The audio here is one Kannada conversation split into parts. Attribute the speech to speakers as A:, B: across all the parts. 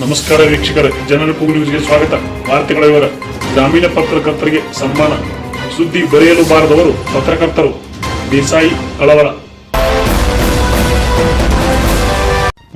A: ನಮಸ್ಕಾರ ವೀಕ್ಷಕರ, ಜನರ ಸ್ವಾಗತ. ವಾರ್ತೆಗಳ ವಿವರ. ಗ್ರಾಮೀಣ ಪತ್ರಕರ್ತರಿಗೆ ಸನ್ಮಾನ. ಸುದ್ದಿ ಬರೆಯಲು ಬಾರದವರು ಪತ್ರಕರ್ತರು. ದೇಸಾಯಿ ಕಳವಳ.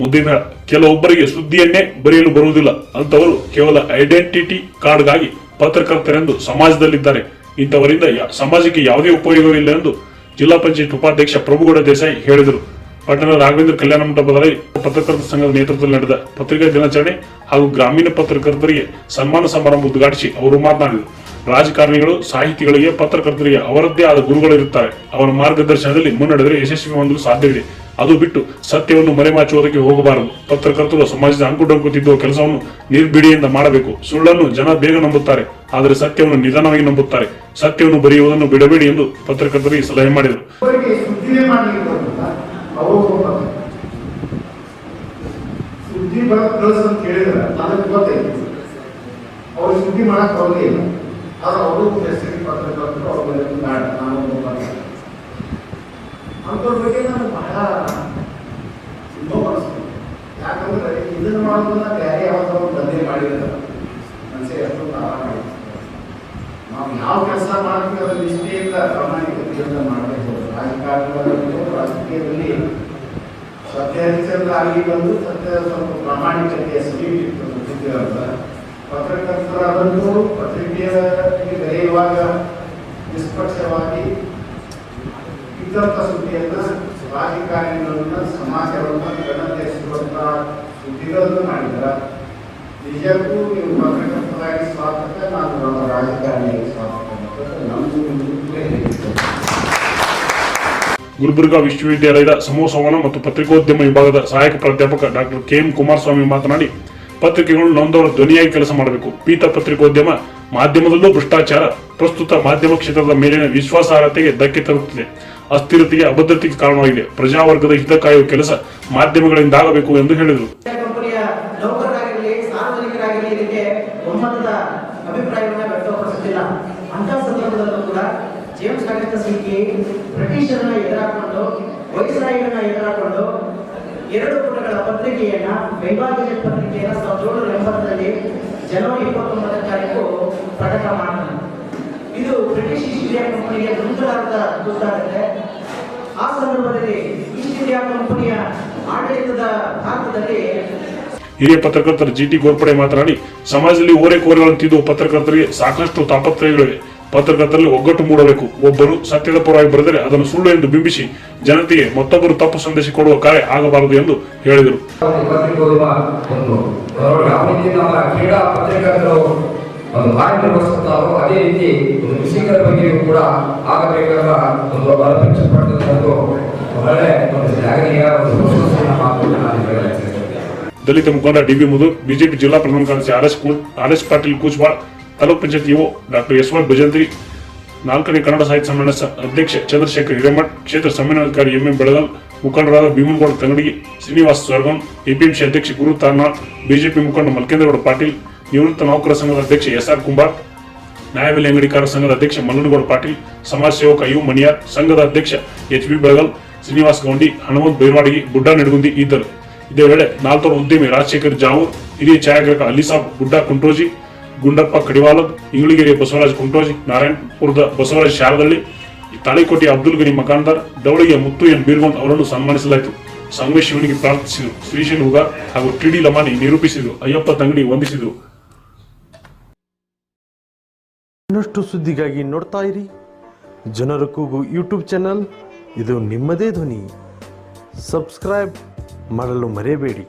A: ಮುಂದಿನ ಕೆಲವೊಬ್ಬರಿಗೆ ಸುದ್ದಿಯನ್ನೇ ಬರೆಯಲು ಬರುವುದಿಲ್ಲ. ಅಂತವರು ಕೇವಲ ಐಡೆಂಟಿಟಿ ಕಾರ್ಡ್ಗಾಗಿ ಪತ್ರಕರ್ತರೆಂದು ಸಮಾಜದಲ್ಲಿದ್ದಾರೆ. ಇಂಥವರಿಂದ ಸಮಾಜಕ್ಕೆ ಯಾವುದೇ ಉಪಯೋಗವಿಲ್ಲ ಎಂದು ಜಿಲ್ಲಾ ಪಂಚಾಯತ್ ಉಪಾಧ್ಯಕ್ಷ ಪ್ರಭುಗೌಡ ದೇಸಾಯಿ ಹೇಳಿದರು. ಪಟ್ಟಣದ ರಾಘವೇಂದ್ರ ಕಲ್ಯಾಣ ಮಂಟಪದಲ್ಲಿ ಪತ್ರಕರ್ತರ ಸಂಘದ ನೇತೃತ್ವದಲ್ಲಿ ನಡೆದ ಪತ್ರಿಕಾ ದಿನಾಚರಣೆ ಹಾಗೂ ಗ್ರಾಮೀಣ ಪತ್ರಕರ್ತರಿಗೆ ಸನ್ಮಾನ ಸಮಾರಂಭ ಉದ್ಘಾಟಿಸಿ ಅವರು ಮಾತನಾಡಿದರು. ರಾಜಕಾರಣಿಗಳು, ಸಾಹಿತಿಗಳಿಗೆ ಪತ್ರಕರ್ತರಿಗೆ ಅವರದ್ದೇ ಆದ ಗುರುಗಳಿರುತ್ತಾರೆ ಅವರ ಮಾರ್ಗದರ್ಶನದಲ್ಲಿ ಮುನ್ನಡೆದರೆ ಯಶಸ್ವಿ ಹೊಂದಲು ಸಾಧ್ಯವಿದೆ. ಅದು ಬಿಟ್ಟು ಸತ್ಯವನ್ನು ಮರೆಮಾಚುವುದಕ್ಕೆ ಹೋಗಬಾರದು. ಪತ್ರಕರ್ತರು ಸಮಾಜದ ಅಂಕುಡೊಂಕು ತಿದ್ದುವ ಕೆಲಸವನ್ನು ನಿರ್ಬಿಡಿಯಿಂದ ಮಾಡಬೇಕು. ಸುಳ್ಳನ್ನು ಜನ ಬೇಗ ನಂಬುತ್ತಾರೆ. ಆದರೆ ಸತ್ಯವನ್ನು ನಿಧಾನವಾಗಿ ನಂಬುತ್ತಾರೆ. ಸತ್ಯವನ್ನು ಬರೆಯುವುದನ್ನು ಬಿಡಬೇಡಿ ಎಂದು ಪತ್ರಕರ್ತರಿಗೆ ಸಲಹೆ ಮಾಡಿದರು.
B: ಹೋಗ್ತಾರೆ ಸುದ್ದಿ ಬರೋದು ಕಳಿಸು ಅಂತ ಹೇಳಿದ್ರೆ ಅವ್ರು ಸುದ್ದಿ ಮಾಡಕ್ ಇಲ್ಲ. ಆದ್ರೆ ಅವರು ಹೆಸರಿ ಪತ್ರಕರ್ತರು ಅವ್ರ ಮೇಲೆ ಬೇಡ, ನಾನು. ಅಂಥವ್ರ ಬಗ್ಗೆ ನಾನು ಬಹಳ ನೋವು ಯಾಕಂದ್ರೆ ಇದನ್ನ ಮಾಡೋದನ್ನ ಬೇರೆ ಯಾವ್ದೋ ಒಂದು ದಂಧೆ ಮಾಡಿದ್ರೆ ಮನಸ್ಸೇ ಆಯ್ತು ನಾವು ಯಾವ ಕೆಲಸ ಮಾಡ್ತೀವಿ ಅದ್ರಲ್ಲಿ ಇಷ್ಟೇ ಇಲ್ಲ ಪ್ರಾಮಾಣಿಕತೆಯಿಂದ ಮಾಡಬೇಕು ರಾಜಕಾರಣದಲ್ಲಿ ರಾಜಕೀಯದಲ್ಲಿ ಸತ್ಯ ಹರಿಚಂದ್ರ ಆಗಿ ಬಂದು ಸತ್ಯ ಸ್ವಲ್ಪ ಪ್ರಾಮಾಣಿಕತೆಯ ಸಿಗಿಬಿಟ್ಟಿರ್ತ ಪತ್ರಕರ್ತರಾದಂತೂ ಪತ್ರಿಕೆಯಲ್ಲಿ ಬರೆಯುವಾಗ ನಿಷ್ಪಕ್ಷವಾಗಿ ಇದ್ದಂಥ ಸುದ್ದಿಯನ್ನ ರಾಜಕಾರಣಿಗಳನ್ನ, ಸಮಾಜವನ್ನ ಗಣತಿಸುವಂತ ಸುದ್ದಿಗಳನ್ನು ಮಾಡಿದ್ರ ನಿಜಕ್ಕೂ ನೀವು ಪತ್ರಕರ್ತರಾಗಿ ಸ್ವಾಗತ ನಾನು ನಮ್ಮ ರಾಜಕಾರಣಿಯಾಗಿ ಸ್ವಾಗತ ಹೇಳಿದ್ದೇನೆ.
A: ಗುಲ್ಬರ್ಗಾ ವಿಶ್ವವಿದ್ಯಾಲಯದ ಸಮೋಸವನ ಮತ್ತು ಪತ್ರಿಕೋದ್ಯಮ ವಿಭಾಗದ ಸಹಾಯಕ ಪ್ರಾಧ್ಯಾಪಕ ಡಾಕ್ಟರ್ ಕೆ ಎಂ ಕುಮಾರಸ್ವಾಮಿ ಮಾತನಾಡಿ, ಪತ್ರಿಕೆಗಳು ನೊಂದವರ ಧ್ವನಿಯಾಗಿ ಕೆಲಸ ಮಾಡಬೇಕು. ಪೀತ ಪತ್ರಿಕೋದ್ಯಮ ಮಾಧ್ಯಮದಲ್ಲೂ ಭ್ರಷ್ಟಾಚಾರ, ಪ್ರಸ್ತುತ ಮಾಧ್ಯಮ ಕ್ಷೇತ್ರದ ಮೇಲಿನ ವಿಶ್ವಾಸಾರ್ಹತೆಗೆ ಧಕ್ಕೆ ತರುತ್ತಿದೆ. ಅಸ್ಥಿರತೆಗೆ ಅಭದ್ರತೆಗೆ ಕಾರಣವಾಗಿದೆ. ಪ್ರಜಾವರ್ಗದ ಹಿತ ಕಾಯುವ ಕೆಲಸ ಮಾಧ್ಯಮಗಳಿಂದಾಗಬೇಕು ಎಂದು ಹೇಳಿದರು.
C: ಅಭಿಪ್ರಾಯವನ್ನು ವ್ಯಕ್ತಪಡಿಸುತ್ತಿಲ್ಲ. ಅಂತ ಸಂದರ್ಭದಲ್ಲೂ ಕೂಡ ಜೇಮ್ಸ್ ಕಾಗದ ಸಿಕ್ಕಿ ಬ್ರಿಟಿಷರನ್ನ ಎದುರಾಕೊಂಡು ವೈಸ್ರಾಯಿಗಳನ್ನ ಎದುರಾಕೊಂಡು ಎರಡು ಪುಟಗಳ ಪತ್ರಿಕೆಯನ್ನ ವೈಭಾಗ್ಯ ಪತ್ರಿಕೆಯನ್ನ ಸಾವಿರದ ಏಳ್ನೂರ ಎಂಬತ್ತರಲ್ಲಿ ಜನವರಿ ಇಪ್ಪತ್ತೊಂಬತ್ತನೇ ತಾರೀಕು ಪ್ರಕಟ ಮಾಡ್ತಾನೆ ಇದು ಬ್ರಿಟಿಷ್ ಈಸ್ಟ್ ಇಂಡಿಯಾ ಕಂಪನಿಗೆ ನುಂಗಲಾರದ ಗೊತ್ತಾಗುತ್ತೆ ಆ ಸಂದರ್ಭದಲ್ಲಿ ಈಸ್ಟ್ ಇಂಡಿಯಾ ಕಂಪನಿಯ ಆಡಳಿತದ ಭಾರತದಲ್ಲಿ
A: ಹಿರಿಯ ಪತ್ರಕರ್ತರ ಜಿಟಿ ಗೋರ್ಪಡೆ ಮಾತನಾಡಿ, ಸಮಾಜದಲ್ಲಿ ಓರೆ ಕೋರೆಗಳನ್ನು ತಿದ್ದುವ ಪತ್ರಕರ್ತರಿಗೆ ಸಾಕಷ್ಟು ತಾಪತ್ರಯಗಳಿವೆ. ಪತ್ರಕರ್ತರಲ್ಲಿ ಒಗ್ಗಟ್ಟು ಮೂಡಬೇಕು. ಒಬ್ಬರು ಸತ್ಯದ ಪರವಾಗಿ ಬರೆದರೆ ಅದನ್ನು ಸುಳ್ಳು ಎಂದು ಬಿಂಬಿಸಿ ಜನತೆಗೆ ಮತ್ತೊಬ್ಬರು ತಪ್ಪು ಸಂದೇಶ ಕೊಡುವ ಕಾರ್ಯ ಆಗಬಾರದು ಎಂದು ಹೇಳಿದರು.
D: ಪತ್ರಿಕೋದ್ಯಮ ಒಂದು ಅದರೊಳಗೆ ಯಾವ ರೀತಿ ನಮ್ಮ ಕ್ರೀಡಾ ಪತ್ರಿಕರ್ತರು ಅದೇ ರೀತಿ ಒಂದು ಕೃಷಿಕರ ಬಗ್ಗೆಯೂ ಕೂಡ ಆಗಬೇಕಾದ ಒಂದು ಅಪೇಕ್ಷೆ ಪಟ್ಟಂತ ಒಂದು ಒಳ್ಳೆ ಒಂದು ಶ್ಲಾಘನೀಯ ಒಂದು ಪ್ರಶಂಸನೀಯ ನಾನು ಹೇಳಲಿದ್ದೇನೆ
A: ದಲಿತ ಮುಖಂಡ ಡಿಬಿ ಮುದು ಬಿಜೆಪಿ ಜಿಲ್ಲಾ ಪ್ರಧಾನ ಕಾರ್ಯದರ್ಶಿ R S R S Patil Kuchbal taluk panchayat, EO doctor S Y Bhajantri, ನಾಲ್ಕನೇ ಕನ್ನಡ ಸಾಹಿತ್ಯ ಸಮ್ಮೇಳನ ಅಧ್ಯಕ್ಷ ಚಂದ್ರಶೇಖರ್ ಹಿರೇಮಠ್, ಕ್ಷೇತ್ರ ಸಮ್ಮೇಳನಾಧಿಕಾರಿ ಎಂ ಎಂ ಬೆಳಗಲ್ ಮುಖಂಡರಾದ ಭೀಮನಗೌಡ ತಂಗಡಿ ಶ್ರೀನಿವಾಸ್ ಸ್ವರ್ಗಂ, ಎಪಿಎಂಸಿ ಅಧ್ಯಕ್ಷ ಗುರು ತಾರ್ನಾಥ್ ಬಿಜೆಪಿ ಮುಖಂಡ ಮಲ್ಕೇಂದ್ರಗೌಡ ಪಾಟೀಲ್, ನಿವೃತ್ತ ನೌಕರ ಸಂಘದ ಅಧ್ಯಕ್ಷ ಎಸ್ ಆರ್ ಕುಂಬಾರ್, ನ್ಯಾಯಬೆಲೆ ಅಂಗಡಿಕಾರ ಸಂಘದ ಅಧ್ಯಕ್ಷ ಮಲ್ಲನಗೌಡ ಪಾಟೀಲ್, ಸಮಾಜ ಸೇವಕ ಯು ಮಣಿಯಾರ್, ಸಂಘದ ಅಧ್ಯಕ್ಷ ಎಚ್ ಬಿ ಬೆಳಗಲ್ ಶ್ರೀನಿವಾಸ್ ಗೌಂಡಿ, ಹನುಮಂತ್ ಬೈರ್ವಾಡಗಿ ಬುಡ್ಡ ನೆಡಗುಂದಿ ಇದ್ದರು. ಇದೇ ವೇಳೆ ನಾಲ್ವರು ಉದ್ಯಮಿ ರಾಜಶೇಖರ್ ಜಾವೂರ್, ಹಿರಿಯ ಛಾಯಾಗ್ರಾಹಕ ಅಲಿಸಾಬ್ ಗುಡ್ಡ ಕುಂಟೋಜಿ ಗುಂಡಪ್ಪ ಕಡಿವಾಲದ್ ಇಂಗ್ಳಿಗಿರಿ ಬಸವರಾಜ್ ಕುಂಟೋಜಿ, ನಾರಾಯಣಪುರದ ಬಸವರಾಜ್ ಶಾರದಳ್ಳಿ ತಾಳಿಕೋಟೆ ಅಬ್ದುಲ್ ಗನಿ ಮಕಾಂದಾರ್ ದೌಳಿಗೆ ಮುತ್ತು ಎನ್ ಬೀರ್ಗೊಂಡ್ ಅವರನ್ನು ಸನ್ಮಾನಿಸಲಾಯಿತು. ಸಂಗಮೇಶ್ ಶಿವನಿಗೆ ಪ್ರಾರ್ಥಿಸಿದರು. ಶ್ರೀಶೈಲ್ ಹುಗ ಹಾಗೂ ಟಿಡಿ ಲಮಾನಿ ನಿರೂಪಿಸಿದರು. ಅಯ್ಯಪ್ಪ ತಂಗಡಿ ವಂದಿಸಿದರು.
E: ಇನ್ನಷ್ಟು ಸುದ್ದಿಗಾಗಿ ನೋಡ್ತಾ ಇರಿ. ಜನರ ಕೂಗು ಯೂಟ್ಯೂಬ್ ಚಾನಲ್. ಇದು ನಿಮ್ಮದೇ ಧ್ವನಿ. ಸಬ್ಸ್ಕ್ರೈಬ್ ಮಾಡಲು ಮರೆಯಬೇಡಿ.